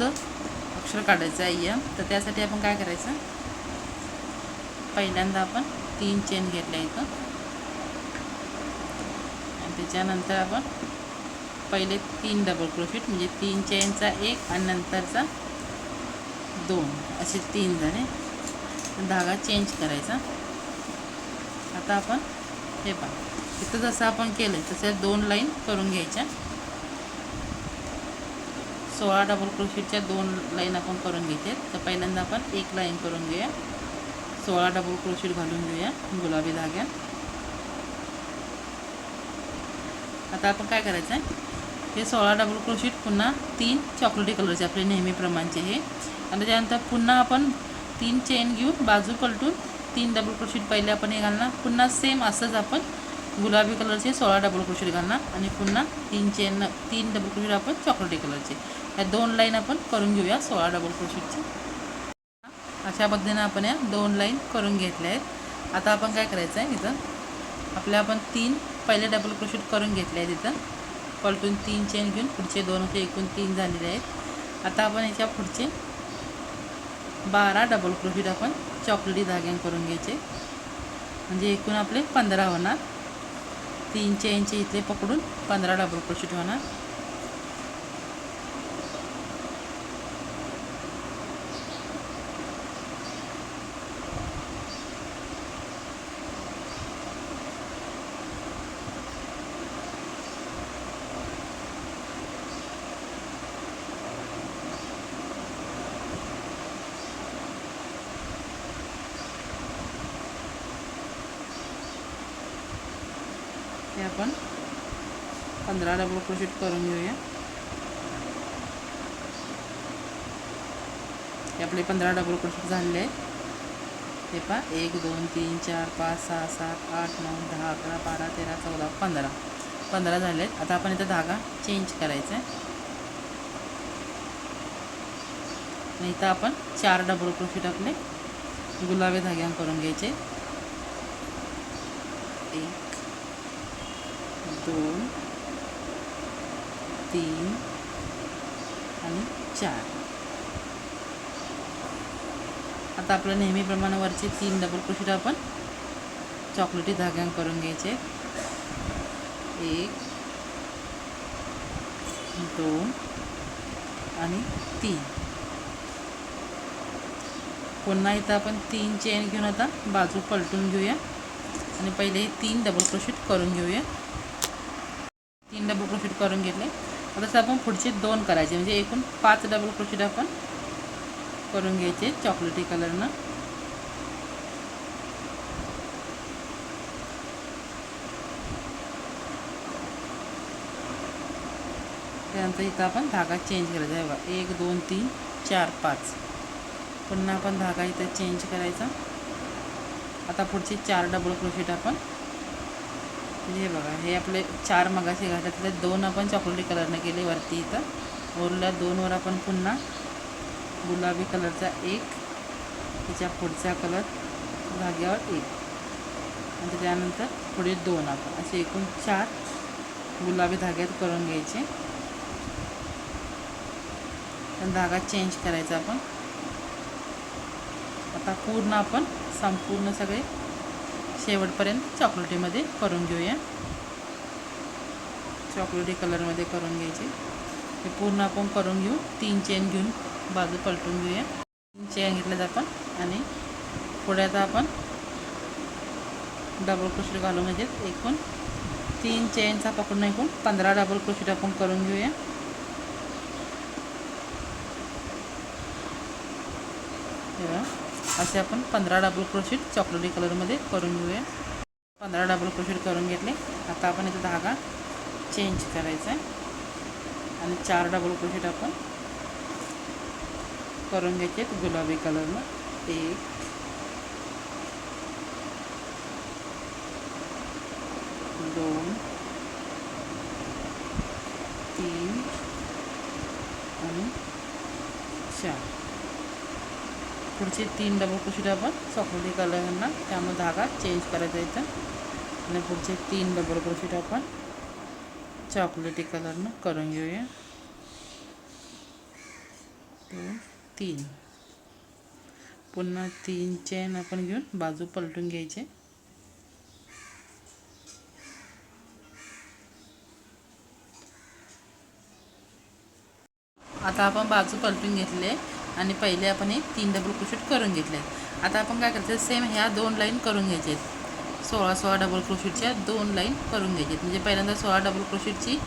पुढचं अक्षर काढायचं आहे यम तर त्यासाठी आपण काय करायचं? पहिल्यांदा आपण तीन चेन घेतल्या इथं. आणि त्याच्यानंतर आपण पहिले तीन डबल क्रोफिट म्हणजे तीन चेनचा एक आणि नंतरचा दोन. असे तीन झाले धागा चेंज करायचा. आता आपण हे पहा. इथं जसं आपण केलं तसं दोन लाईन करून घ्यायच्या. सोळा डबल क्रोशेटच्या दोन लाईन आपण करून घेते. तर पहिल्यांदा आपण एक लाईन करून घेऊया. सोळा डबल क्रोशेट घालून घेऊया गुलाबी धाग्यात. आता आपण काय करायचं आहे हे सोळा डबल क्रोशेट पुन्हा तीन चॉकलेटी कलरचे आपले नेहमीप्रमाणचे हे. आणि त्याच्यानंतर पुन्हा आपण तीन चेन घेऊन बाजू पलटून तीन डबल क्रोशीट पहिले आपण हे घालणार. पुन्हा सेम असंच आपण गुलाबी कलरचे सोळा डबल क्रोशेट घालणार आणि पुन्हा तीन चेन तीन डबल क्रोशेट आपण चॉकलेटी कलरचे. या दोन लाईन आपण करून घेऊया सोळा डबल क्रोशेटचे अशा पद्धतीने आपण या दोन लाईन करून घेतल्या आहेत. आता आपण काय करायचं आहे इथं? आपल्या आपण तीन पहिले डबल क्रोशेट करून घेतले आहेत इथं. पलटून तीन चेन घेऊन पुढचे दोन असे एकूण तीन झालेले आहेत. आता आपण याच्या पुढचे बारा डबल क्रोशेट आपण चॉकलेटी धाग्यां करून घ्यायचे. म्हणजे एकूण आपले पंधरा होणार. तीन चेनचे इथे पकडून पंधरा डबल क्रोशेट होणार हे आपण पंधरा डबल क्रोशीट करून घेऊया. हे आपले पंधरा डबल क्रोशीट झालेले आहेत हे पहा एक दोन तीन चार पाच सहा सात आठ नऊ दहा अकरा बारा तेरा चौदा पंधरा. पंधरा झाले आहेत आता आपण इथं धागा चेंज करायचा आहे. इथं आपण चार डबल क्रोशीट आपले गुलाबी धाग्यां करून घ्यायचे. एक दोन तीन आणि चार. आता आपलं नेहमीप्रमाणे वरचे तीन डबल क्रोशीट आपण चॉकलेटी धाग्यां करून घ्यायचे. एक दोन आणि तीन. पुन्हा इथं आपण तीन चेन घेऊन आता बाजू पलटून घेऊया. आणि पहिले तीन डबल क्रोशीट करून घेऊया. तीन डबल क्रोशेट करून घेतले. आता तसं आपण पुढचे दोन करायचे. म्हणजे एकूण पाच डबल क्रोशेट आपण करून घ्यायचे चॉकलेटी कलरनं त्यानंतर इथं आपण धागा चेंज करायचा आहे बघा. एक दोन तीन चार पाच. पुन्हा आपण धागा इथं चेंज करायचा. आता पुढचे चार डबल क्रोशेट आपण हे बघा हे आपले चार मगाशी घातले दोन आपण चॉकलेटी कलरनं केले वरती इथं. ओरल्या दोनवर आपण पुन्हा गुलाबी कलरचा एक त्याच्या पुढचा कलर धाग्यावर एक. आणि त्यानंतर पुढे दोन आपण. असे एकूण चार गुलाबी धाग्यात करून घ्यायचे. धागा चेंज करायचा आपण. आता पूर्ण आपण संपूर्ण सगळे शेवटपर्यंत चॉकलेटीमध्ये करून घेऊया. चॉकलेटी कलरमध्ये करून घ्यायचे. हे पूर्ण आपण करून घेऊ. तीन चेन घेऊन बाजू पलटून घेऊया. तीन चेन घेतल्यात आपण. आणि पुढे आता आपण डबल क्रोशीट घालू म्हणजे एकूण तीन चेनचा पकडून एकूण पंधरा डबल क्रोशीट आपण करून घेऊया. तेव्हा असे आपण पंधरा डबल क्रोशीट चॉकलेटी कलरमध्ये करून घेऊया. पंधरा डबल क्रोशीट करून घेतले. आता आपण इथं धागा चेंज करायचा आहे आणि चार डबल क्रोशीट आपण करून घ्यायचे गुलाबी कलरनं एक दोन तीन आणि चार. पुढचे तीन डबल कुशीला आपण चॉकलेटी कलरना त्यामुळे धागा चेंज करायचा इथं. आणि पुढचे तीन डबल क्रोशीट आपण चॉकलेटी कलरनं करून घेऊया. दोन तीन. पुन्हा तीन चेन आपण घेऊन बाजू पलटून घ्यायचे. आता आपण बाजू पलटून घेतले. आणि पहिले आपण एक तीन डबल क्रोशेट करून घेतले आता आपण काय करायचं? सेम ह्या दोन लाईन करून घ्यायचे सोळा सोळा डबल क्रोशेटच्या दोन लाईन करून घ्यायचे म्हणजे पहिल्यांदा सोळा डबल क्रोशेटची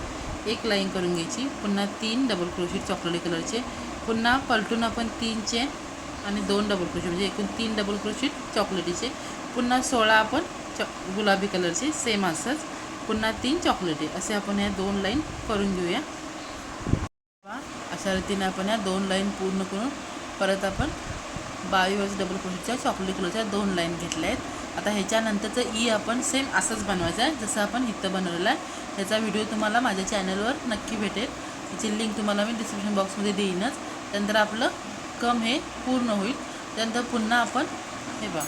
एक लाईन करून घ्यायची. पुन्हा तीन डबल क्रोशेट चॉकलेटी कलरचे पुन्हा पलटून आपण तीनचे आणि दोन डबल क्रोशेट म्हणजे एकूण तीन डबल क्रोशेट चॉकलेटीचे पुन्हा सोळा आपण चॉ गुलाबी कलरचे सेम असंच. पुन्हा तीन चॉकलेटी असे आपण ह्या दोन लाईन करून घेऊया. पहा, आपण या दोन लाईन पूर्ण करून परत आपण बावीस डबल क्रोशेटच्या चॉकलेट कलरच्या दोन लाईन घेतल्या आहेत. आता ह्याच्यानंतरचं ई आपण सेम असंच बनवायचं आहे. जसं आपण इथं बनवलेलं आहे. ह्याचा व्हिडिओ तुम्हाला माझ्या चॅनलवर नक्की भेटेल. त्याची लिंक तुम्हाला मी डिस्क्रिप्शन बॉक्समध्ये देईनच. त्यानंतर आपलं कम हे पूर्ण होईल. त्यानंतर पुन्हा आपण हे बघा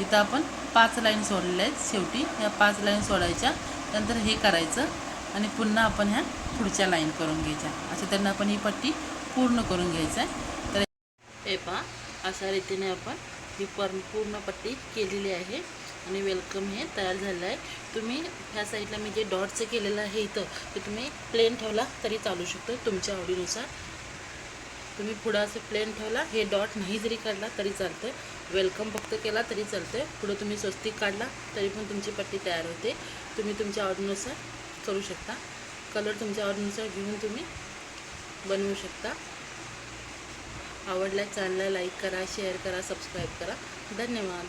इथं आपण पाच लाईन सोडलेल्या आहेत. शेवटी या पाच लाईन सोडायच्या. त्यानंतर हे करायचं. आणि पुन्हा आपण ह्या पुढच्या लाईन करून घ्यायच्या. अशा त्यांना आपण ही पट्टी पूर्ण करून घ्यायचं आहे. तर हे पहा अशा रीतीने आपण ही पर पूर्ण पट्टी केलेली आहे. आणि वेलकम हे तयार झालं आहे. तुम्ही ह्या साईडला मी जे डॉटचं केलेलं आहे इथं ते तुम्ही प्लेन ठेवला तरी चालू शकतो तुमच्या आवडीनुसार. तुम्ही पुढं असं प्लेन ठेवला हे डॉट नाही जरी काढला तरी चालतं वेलकम फक्त केला तरी चालतं पुढं तुम्ही स्वस्तिक काढला तरी पण तुमची पट्टी तयार होते. तुम्ही तुमच्या आवडीनुसार करू शकता. कलर तुमच्या आवडीनुसार घेऊन तुम्ही बनवू शकता. आवडल्या चॅनलला लाईक करा शेअर करा सबस्क्राईब करा. धन्यवाद.